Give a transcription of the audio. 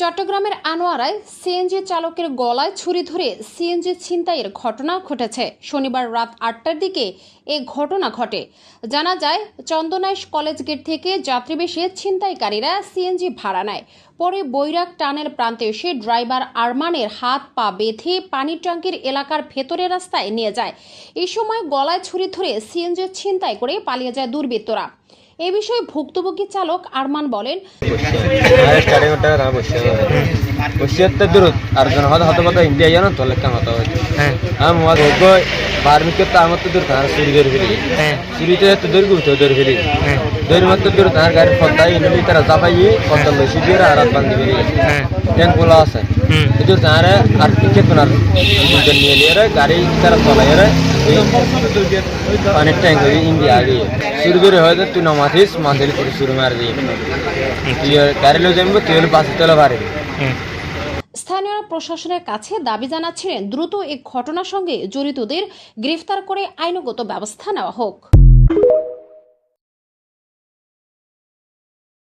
চট্টগ্রামের আনোয়ারায় সিএনজি চালকের গলায় ছুরি ধরে সিএনজি ছিনতাইয়ের ঘটনা ঘটেছে। শনিবার রাত আটটার দিকে এ ঘটনা ঘটে। জানা যায়, চন্দনাইশ কলেজ গেট থেকে যাত্রীবেশে ছিনতাইকারীরা সিএনজি ভাড়া নেয়। পরে বৈরাগ টানের প্রান্তে এসে ড্রাইভার আরমানের হাত পা বেঁধে পানির ট্যাঙ্কির এলাকার ভেতরের রাস্তায় নিয়ে যায়। এই সময় গলায় ছুরি ধরে সিএনজি ছিনতাই করে পালিয়ে যায় দুর্বৃত্তরা। এ বিষয়ে ভুক্তভোগী চালক আরমান বলেন আরে দূর ইন্ডিয়া জানো তো লেখা হ্যাঁ। আমার দূর তার চুরি ধরে ফেলি হ্যাঁ। চুরিতে তো দূর ধরে ফেলি হ্যাঁ। তারা দিয়ে আর বান্ধি ফেলি হ্যাঁ। আছে পানির ট্যাঙ্ক হয়ে ইন্ডিয়া আগে শুরু করে হয়তো তুই নমাথিস মাথিল করে শুরু মার দিয়ে তুই গাড়ি লো যাব তুই হলে বাসে তোলা পারবি স্থানীয় প্রশাসনের কাছে দাবি জানাচ্ছিলেন দ্রুত এই ঘটনার সঙ্গে জড়িতদের গ্রেফতার করে আইনগত ব্যবস্থা নেওয়া হোক।